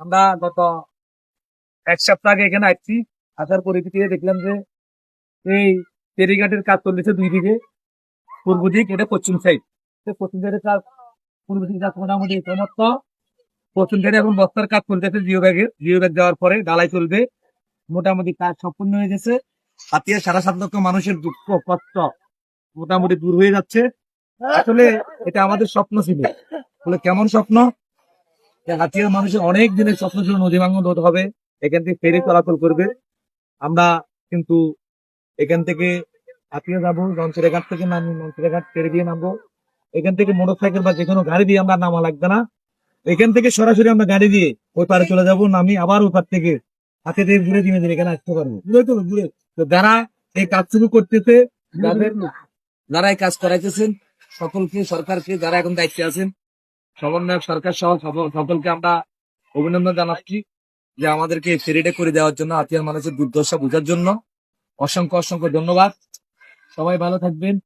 আমরা গত এক সপ্তাহ আগে এখানে আসছি। আসার পরিপ্রেক্ষিতে দেখলাম যে এই ফেরিঘাটের কাজ চলতেছে দুই দিকে। পূর্ব দিক, এটা পশ্চিম সাইড পশ্চিম সাইডের কাজ, পূর্ব দিক কাজ মোটামুটি সমস্ত। পশ্চিম সাইডে এখন বস্তার কাজ চলতেছে জিও ব্যাগের জিও ব্যাগ দেওয়ার পরে ডালাই চলবে। মোটামুটি কাজ সম্পূর্ণ হয়ে গেছে। হাতিয়া সারা সাত লক্ষ মানুষের দুঃখ, কষ্ট মোটামুটি দূর হয়ে যাচ্ছে। আসলে এটা আমাদের স্বপ্ন ছিল। বলে কেমন স্বপ্ন? হাতিয়ার মানুষের অনেক দিনের স্বপ্ন ছিল নদী ভাঙ্গন রোধ হবে, এখান থেকে ফেরি চলাচল করবে। আমরা কিন্তু এখান থেকে হাতিয়া যাব ঘাট থেকে নামি ঘাট ফেরি দিয়ে নামবো। এখান থেকে মোটর সাইকেল বা যে কোনো গাড়ি দিয়ে আমরা নামা লাগবে না। এখান থেকে সরাসরি আমরা গাড়ি দিয়ে ওই পারে চলে যাব, নামি আবার ওই পার থেকে হাতে দিয়ে ঘুরে ধীরে ধীরে এখানে আসতে পারব। ঘুরে তো ঘুরে। তো যারা এই কাজ শুরু করতেছে, যাদের যারা এই কাজ করাইতেছেন, সকলকে, সরকারকে, যারা এখন দায়িত্বে আছেন সমন্বয়ক সরকার সহ সকল- সকলকে আমরা অভিনন্দন জানাচ্ছি যে আমাদেরকে ফেরিডে করে দেওয়ার জন্য আতিয়ার মানুষের দুর্দশা বোঝার জন্য। অসংখ্য অসংখ্য ধন্যবাদ। সবাই ভালো থাকবেন।